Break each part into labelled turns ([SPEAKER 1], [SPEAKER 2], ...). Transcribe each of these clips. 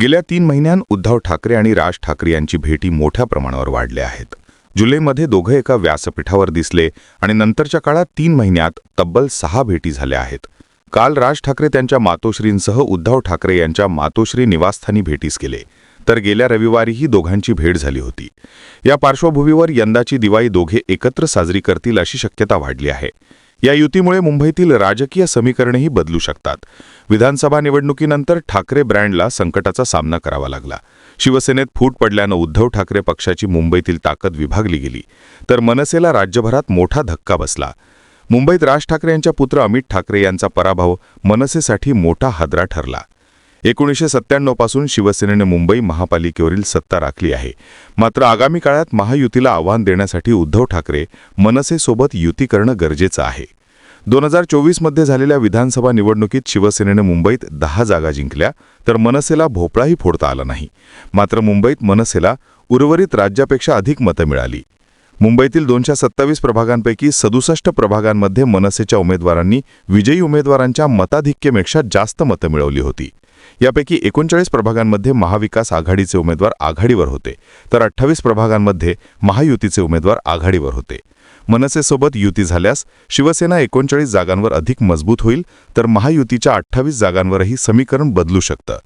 [SPEAKER 1] गेल्या तीन महिन्यांत उद्धव ठाकरे आणि राज ठाकरे यांची भेटी मोठ्या प्रमाणावर वाढल्या आहेत. जुलैमध्ये दोघं एका व्यासपीठावर दिसले आणि नंतरच्या काळात तीन महिन्यात तब्बल सहा भेटी झाल्या आहेत. काल राज ठाकरे त्यांच्या मातोश्रींसह उद्धव ठाकरे यांच्या मातोश्री निवासस्थानी भेटीस गेले. तर गेल्या रविवारीही दोघांची भेट झाली होती. या पार्श्वभूमीवर यंदाची दिवाळी दोघे एकत्र साजरी करतील अशी शक्यता वाढली आहे. या युतीमुळे मुंबईतील राजकीय समीकरणेही बदलू शकतात. विधानसभा निवडणुकीनंतर ठाकरे ब्रँडला संकटाचा सामना करावा लागला. शिवसेनेत फूट पडल्यानं उद्धव ठाकरे पक्षाची मुंबईतील ताकद विभागली गेली. तर मनसेला राज्यभरात मोठा धक्का बसला. मुंबईत राज ठाकरे यांच्या पुत्र अमित ठाकरे यांचा पराभव मनसेसाठी मोठा हादरा ठरला. एकोणीसशे सत्त्याण्णवपासून शिवसेनेने मुंबई महापालिकेवरील सत्ता राखली आहे. मात्र आगामी काळात महायुतीला आव्हान देण्यासाठी उद्धव ठाकरे मनसेसोबत युती करणं गरजेचं आहे. दोन हजार चोवीसमध्ये झालेल्या विधानसभा निवडणुकीत शिवसेनेने मुंबईत दहा जागा जिंकल्या तर मनसेला भोपळाही फोडता आला नाही. मात्र मुंबईत मनसेला उर्वरित राज्यापेक्षा अधिक मतं मिळाली. मुंबईतील दोनशे सत्तावीस प्रभागांपैकी सदुसष्ट प्रभागांमध्ये मनसेच्या उमेदवारांनी विजयी उमेदवारांच्या मताधिक्यपेक्षा जास्त मतं मिळवली होती. यापैकी एकोणचाळीस प्रभागांमध्ये महाविकास आघाडीचे उमेदवार आघाडीवर होते तर अठ्ठावीस प्रभागांमध्ये महायुतीचे उमेदवार आघाडीवर होते. मनसेसोबत युती झाल्यास शिवसेना एकोणचाळीस जागांवर अधिक मजबूत होईल तर महायुतीच्या अठ्ठावीस जागांवरही समीकरण बदलू शकतं.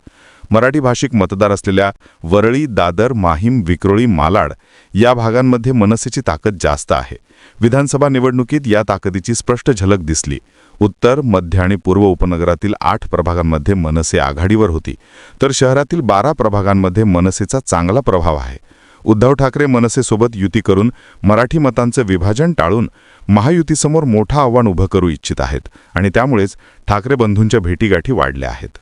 [SPEAKER 1] मराठी भाषिक मतदार असलेल्या वरळी दादर माहीम विक्रोळी मालाड या भागांमध्ये मनसेची ताकद जास्त आहे. विधानसभा निवडणुकीत या ताकदीची स्पष्ट झलक दिसली. उत्तर मध्य आणि पूर्व उपनगरातील आठ प्रभागांमध्ये मनसे आघाडीवर होती. तर शहरातील बारा प्रभागांमध्ये मनसेचा चांगला प्रभाव आहे. उद्धव ठाकरे मनसेसोबत युती करून मराठी मतांचं विभाजन टाळून महायुतीसमोर मोठं आव्हान उभं करू इच्छित आहेत आणि त्यामुळेच ठाकरे बंधूंच्या भेटीगाठी वाढल्या आहेत.